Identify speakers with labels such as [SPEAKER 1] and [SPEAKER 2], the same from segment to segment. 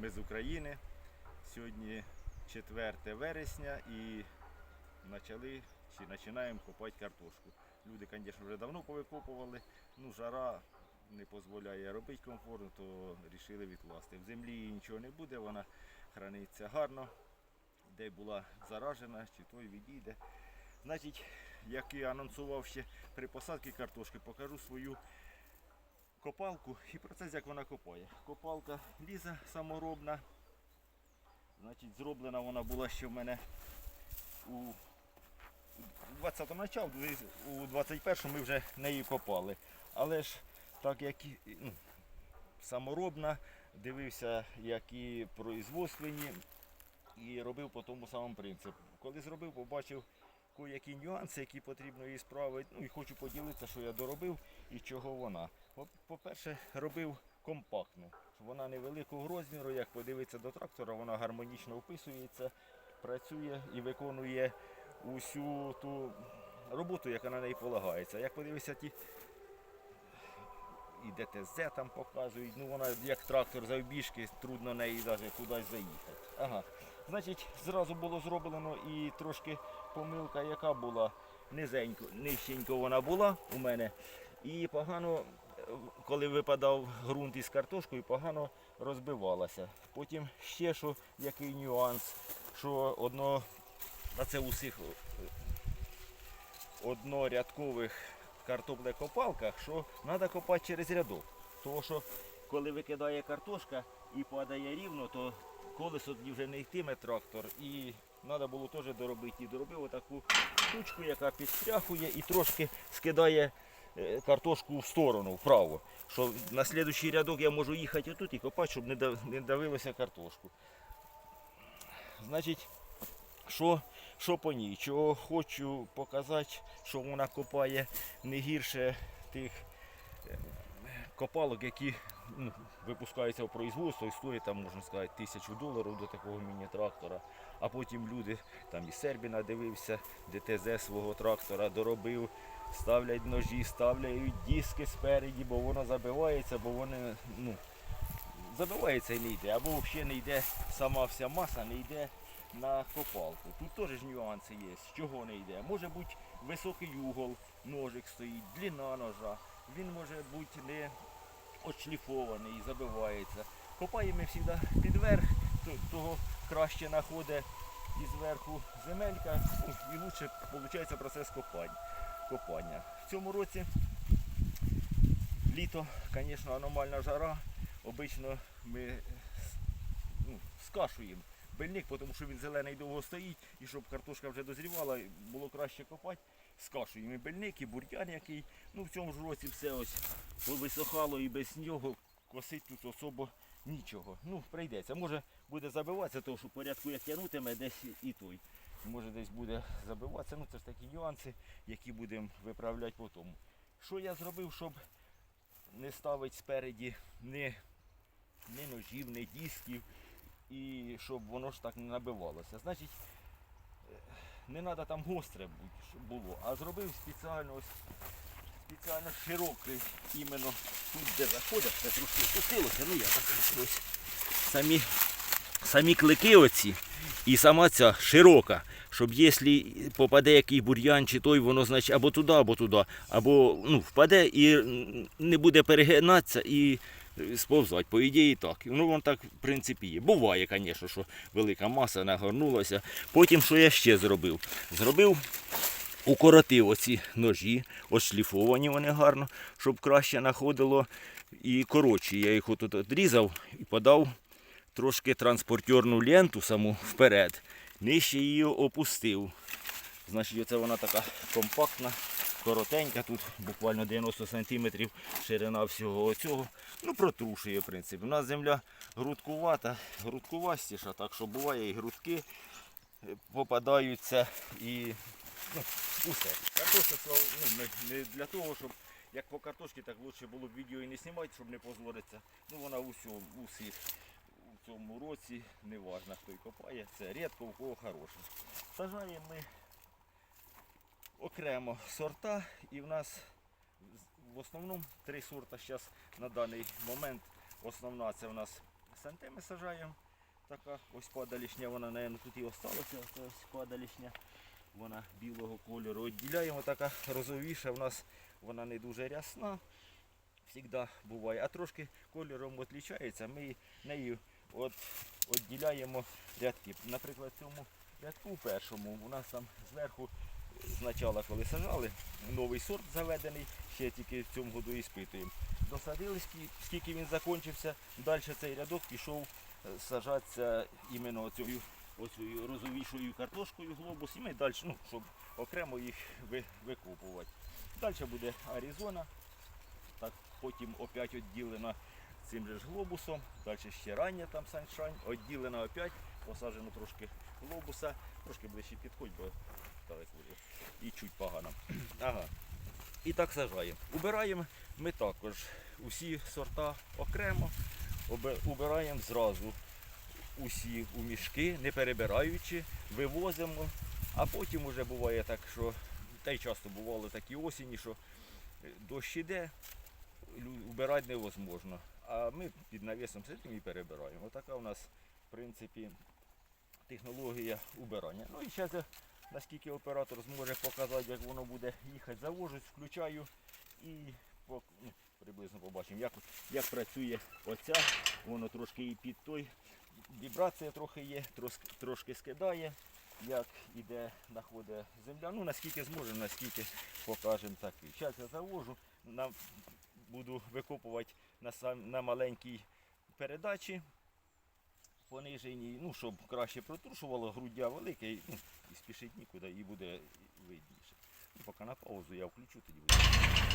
[SPEAKER 1] Ми з України. Сьогодні 4 вересня і почали чи починаємо копати картошку. Люди, звісно, вже давно повикопували, ну жара не дозволяє робити комфортно, то вирішили відкласти. В землі нічого не буде, вона храниться гарно, де була заражена, чи той відійде. Значить, як і анонсував ще при посадці картошки, покажу свою копалку і процес, як вона копає. Копалка ліза саморобна. Значить, зроблена вона була ще в мене у 20-му почав, у 21-му ми вже нею копали. Але ж так як ну, саморобна, дивився, які производственні і робив по тому самому принципу. Коли зробив, побачив які нюанси, які потрібно її справити. Ну і хочу поділитися, що я доробив і чого вона. По- По-перше, робив компактну. Вона невеликого розміру, як подивитися до трактора, вона гармонічно вписується, працює і виконує усю ту роботу, яка на неї полагається. Як подивитися ті і ДТЗ там показують, ну вона як трактор завбіжки, трудно неї навіть кудись заїхати. Ага. Значить, зразу було зроблено і трошки помилка, яка була низенько, нижченько вона була у мене. І погано, коли випадав ґрунт із картошкою, погано розбивалася. Потім ще що, який нюанс, що одно, а це у всіх е, однорядкових картоплекопалках, що треба копати через рядок. Тому що коли викидає картошка і падає рівно, то колесо вже не йтиме трактор. І треба було теж доробити. І доробив отаку штучку, яка підстряхує і трошки скидає картошку в сторону, вправо. Що на слідуючий рядок я можу їхати отут і копати, щоб не давилося картошку. Значить, що, що по ній? Чого хочу показати, що вона копає не гірше тих е, копалок, які ну, випускаються в производство і стоять там, можна сказати, тисячу доларів до такого міні-трактора. А потім люди, там і Сербіна дивився, ДТЗ свого трактора доробив, ставлять ножі, ставляють диски спереді, бо воно забивається, бо вони ну, забивається і не йде. Або взагалі не йде сама вся маса, не йде на копалку. Тут теж нюанси є. З чого не йде? Може бути високий угол, ножик стоїть, длина ножа. Він може бути не отшліфований, забивається. Копаємо ми завжди під верх, того краще знаходить і зверху земелька, ну, і лучше виходить процес копання. Копання. В цьому році літо, звісно, аномальна жара. Обично ми ну, скашуємо бельник, тому що він зелений довго стоїть, і щоб картошка вже дозрівала, було краще копати. Скашуємо і бельник, і бур'ян який. Ну в цьому ж році все ось висохало і без нього косить тут особо нічого. Ну, прийдеться. Може буде забиватися, тому що порядку як тягнутиме, десь і той. Може десь буде забиватися. Ну це ж такі нюанси, які будемо виправляти по тому. Що я зробив, щоб не ставити спереді ні, ні ножів, ні дисків, і щоб воно ж так не набивалося. Значить, е, не треба там гостре було, а зробив спеціально ось спеціально широкий іменно тут, де заходиш, це трошки скосилося, ну я так ось. Самі, самі клики оці і сама ця широка, щоб якщо попаде який бур'ян чи той, воно значить або туди, або туди, або ну, впаде і не буде перегинатися і е, сповзати. По ідеї так. Ну воно так в принципі є. Буває, звісно, що велика маса нагорнулася. Потім що я ще зробив? Зробив укоротив оці ножі, ошліфовані вони гарно, щоб краще знаходило. І коротші. Я їх отут відрізав і подав трошки транспортерну ленту саму вперед. Нижче її опустив. Значить, оце вона така компактна, коротенька, тут буквально 90 см ширина всього цього. Ну, протрушує, в принципі. У нас земля грудкувата, грудкувастіша, так що буває і грудки попадаються і ну, усе. Картошка ну, не, для того, щоб як по картошці, так краще було б відео і не знімати, щоб не позоритися. Ну вона усю, усі у цьому році, неважно хто й копає, це рідко у кого хороше. Сажаємо ми окремо сорта і в нас в основному три сорта зараз на даний момент. Основна це у нас сантими сажаємо. Така ось падалішня, вона, мабуть, тут і осталася, ось ось падалішня. Вона білого кольору. Відділяємо така розовіша, в нас вона не дуже рясна. Завжди буває. А трошки кольором відрізняється. Ми нею от, відділяємо рядки. Наприклад, в цьому рядку першому у нас там зверху спочатку, коли сажали, новий сорт заведений, ще тільки в цьому году і спитуємо. Досадили, скільки він закінчився, далі цей рядок пішов е, сажатися іменно оцею, оцею розовішою картошкою глобус, і ми далі, ну, щоб окремо їх ви- викопувати. Далі буде Аризона, так потім опять відділена цим же ж глобусом, далі ще рання там саншайн, відділена опять, посаджено трошки глобуса, трошки ближче підходь, бо далеко вже і чуть погано. Ага. І так сажаємо. Убираємо ми також усі сорта окремо, убираємо зразу усі у мішки, не перебираючи, вивозимо, а потім вже буває так, що та й часто бувало такі осені, що е, дощ іде, убирати невозможно. А ми під навісом сидимо і перебираємо. Отака у нас, в принципі, технологія убирання. Ну і зараз я, наскільки оператор зможе показати, як воно буде їхати, завожусь, включаю і ну, приблизно побачимо, як, як працює оця. Воно трошки і під той. Вібрація трохи є, трошки, трошки скидає, як іде, знаходить земля. Ну наскільки зможемо, наскільки покажемо так. Зараз я завожу, на, буду викопувати на, сам, на маленькій передачі пониженій, ну, щоб краще протрушувало, груддя велике, і, ну, і спішить нікуди, і буде видніше. Поки на паузу я включу, тоді буде.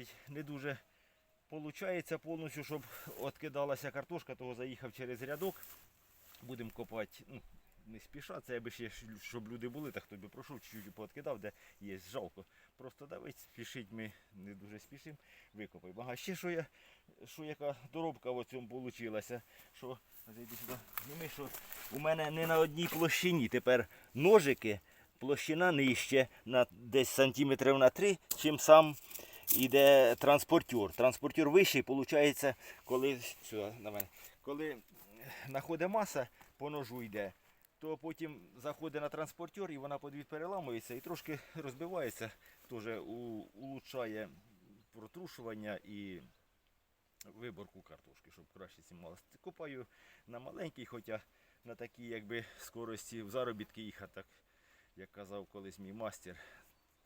[SPEAKER 1] Значить, не дуже виходить повністю, щоб відкидалася картошка, того заїхав через рядок. Будемо копати, ну, не спіша, це аби ще, щоб люди були, так хто би пройшов, чуть-чуть пооткидав, де є, жалко. Просто давить, спішить ми не дуже спішимо, викопаємо. Ага, ще що я, що яка доробка в цьому вийшла, що, зайди сюди, зніми, що у мене не на одній площині тепер ножики, площина нижче, на десь сантиметрів на 3, чим сам іде транспортер. Транспортер вищий, виходить, коли, сюди, на мене, коли знаходить маса, по ножу йде, то потім заходить на транспортер і вона подвід переламується і трошки розбивається, теж улучшає протрушування і виборку картошки, щоб краще знімалося. Копаю на маленькій, хоча на такій якби скорості в заробітки їхати, так як казав колись мій мастер,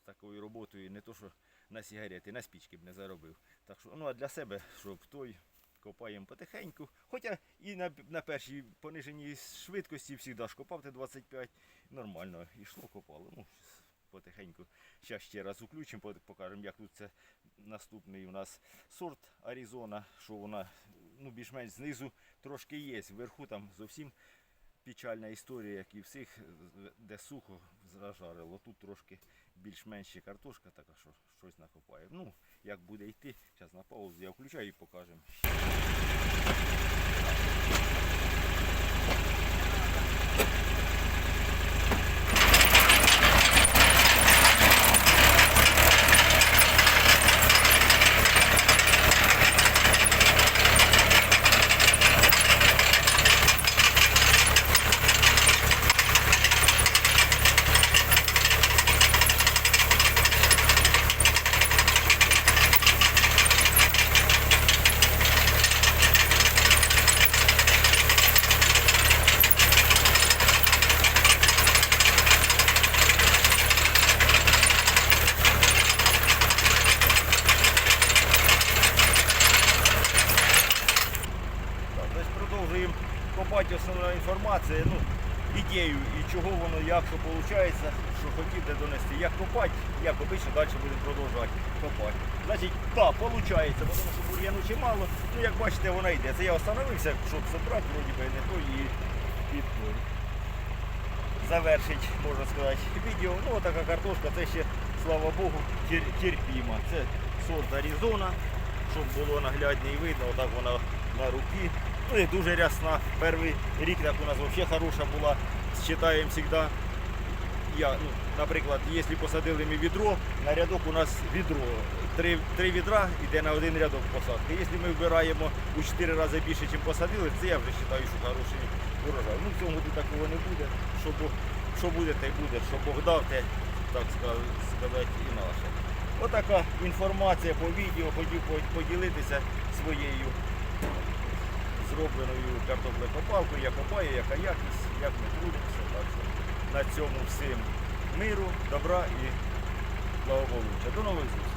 [SPEAKER 1] такою роботою не то, що на сигарети, на спічки б не заробив. Так що, ну а для себе, щоб той копаємо потихеньку. Хоча і на, на першій пониженій швидкості завжди ж копав Т-25, нормально йшло, копало. Ну, потихеньку. Зараз ще раз включимо, покажемо, як тут це наступний у нас сорт Аризона, що вона ну, більш-менш знизу трошки є. Вверху там зовсім печальна історія, як і всіх, де сухо зажарило. Тут трошки більш-менше картошка, така що щось накопає. Ну, як буде йти, зараз на паузу я включаю і покажемо. Ідею і чого воно, як, що виходить, що хотів де донести, як копати, як обично, далі будемо продовжувати копати. Значить, так, виходить, тому що бур'яну чимало, ну як бачите, вона йде. Це я остановився, щоб забрати, вроді би не то і під. Завершить, можна сказати, відео. Ну, така картошка, це ще, слава Богу, тер- терпіма. Це сорт Аризона, щоб було наглядно і видно, отак вона на руки. Ну і дуже рясна. Перший рік так у нас взагалі хороша була. Считаємо завжди. Я, ну, наприклад, якщо посадили ми відро, на рядок у нас відро. Три, три відра йде на один рядок посадки. Якщо ми вбираємо у 4 рази більше, ніж посадили, це я вже вважаю, що хороший урожай. Ну в цьому году такого не буде. Що, що буде, те й буде. Що Бог дав, те, так ска- сказати, і наше. Отака інформація по відео, хотів по- поділитися своєю зробленою картоплекопалкою, я копаю, яка якість, як ми трудимося. Так що на цьому всім миру, добра і благополуччя. До нових зустрічей.